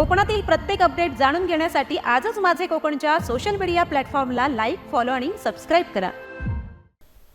कोकणातील प्रत्येक अपडेट जाणून घेण्यासाठी आजच माझे कोकणच्या सोशल मीडिया प्लॅटफॉर्मला लाईक फॉलो आणि सबस्क्राईब करा.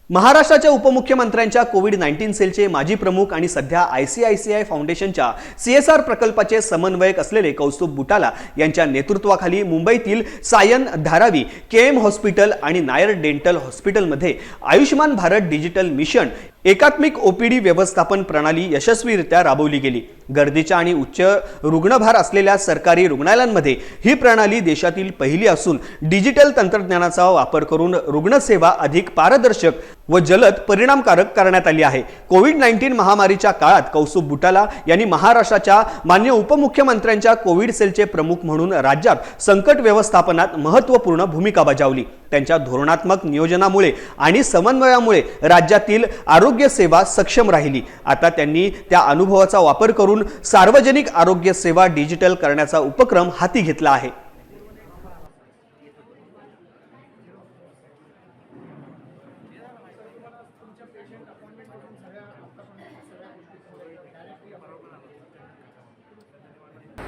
महाराष्ट्राच्या उपमुख्यमंत्र्यांच्या कोविड नाईन्टीन सेलचे माजी प्रमुख आणि सध्या I C I C I फाउंडेशनच्या सी एस आर प्रकल्पाचे समन्वयक असलेले कौस्तुभ बुटाला यांच्या नेतृत्वाखाली मुंबईतील Sion Dharavi K M hospital आणि नायर डेंटल हॉस्पिटलमध्ये आयुष्यमान भारत डिजिटल मिशन एकात्मिक ओपीडी व्यवस्थापन प्रणाली यशस्वीरित्या राबवली गेली. गर्दीच्या आणि उच्च रुग्णभार असलेल्या सरकारी रुग्णालयांमध्ये ही प्रणाली देशातील पहिली असून डिजिटल तंत्रज्ञानाचा वापर करून रुग्णसेवा अधिक पारदर्शक व जलद परिणामकारक करण्यात आली आहे. कोविड नाईन्टीन महामारीच्या काळात कौस्तुभ बुटाला यांनी महाराष्ट्राच्या मान्य उपमुख्यमंत्र्यांच्या कोविड सेलचे प्रमुख म्हणून राज्यात संकट व्यवस्थापनात महत्त्वपूर्ण भूमिका बजावली. त्यांच्या धोरणात्मक नियोजनामुळे आणि समन्वयामुळे राज्यातील आरोग्य सेवा सक्षम राहिली. आता त्यांनी त्या अनुभवाचा वापर करून सार्वजनिक आरोग्य सेवा डिजिटल करण्याचा उपक्रम हाती घेतला आहे.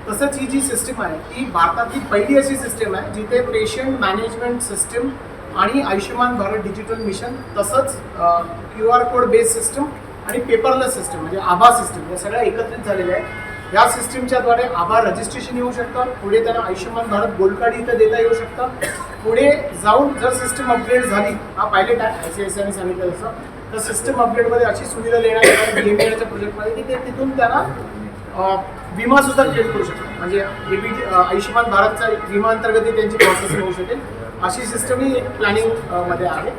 तसंच ही जी सिस्टीम आहे ती भारतातली पहिली अशी सिस्टीम आहे जिथे पेशंट मॅनेजमेंट सिस्टीम आणि आयुष्यमान भारत डिजिटल मिशन तसंच Q R code based system आणि पेपरलेस सिस्टम म्हणजे आभा सिस्टम या सगळ्या एकत्रित झालेल्या आहेत. या सिस्टीमच्या द्वारे आभा रजिस्ट्रेशन येऊ शकतं पुढे त्यांना आयुष्यमान भारत गोल्ड कार्ड इथं देता येऊ शकतं. पुढे जाऊन जर सिस्टम अपग्रेड झाली हा पायलट आहे आय सी आय सी आयने सांगितलं तसं तर सिस्टम अपग्रेडमध्ये अशी सुविधा देण्यात येणार प्रोजेक्टमध्ये की ते तिथून त्यांना विमा सुद्धा क्लेम करू शकतात. म्हणजे एबी आयुष्यमान भारतचा एक विमा अंतर्गत त्यांची प्रोसेस होऊ शकेल. अशी सिस्टम ही प्लॅनिंगमध्ये आहे.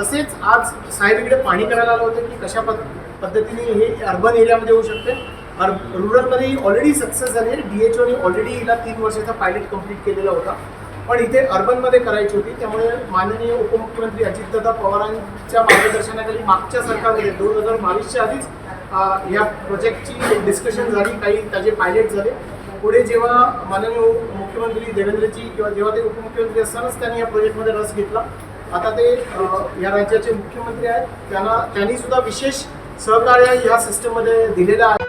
तसेच आज साहेब इकडे पाणी करायला आलं होतं की कशा पद्धतीने हे अर्बन एरियामध्ये होऊ शकते. अर रुरलमध्ये ऑलरेडी सक्सेस झाली आहे. डी एच ओने ऑलरेडी हिला तीन वर्षाचा पायलट कंप्लीट केलेला होता. पण इथे अर्बनमध्ये करायची होती. त्यामुळे माननीय उपमुख्यमंत्री अजितदादा पवारांच्या मार्गदर्शनाखाली मागच्या सरकारमध्ये दोन हजार बावीसच्या आधीच या प्रोजेक्टची डिस्कशन झाली काही त्याचे पायलट झाले. पुढे जेव्हा माननीय मुख्यमंत्री देवेंद्रजी किंवा जेव्हा ते उपमुख्यमंत्री असतानाच त्यांनी या प्रोजेक्टमध्ये रस घेतला. आता ते या राज्याचे मुख्यमंत्री आहेत. त्यांना त्यांनी सुद्धा विशेष सहकार्य या सिस्टममध्ये दिलेलं आहे.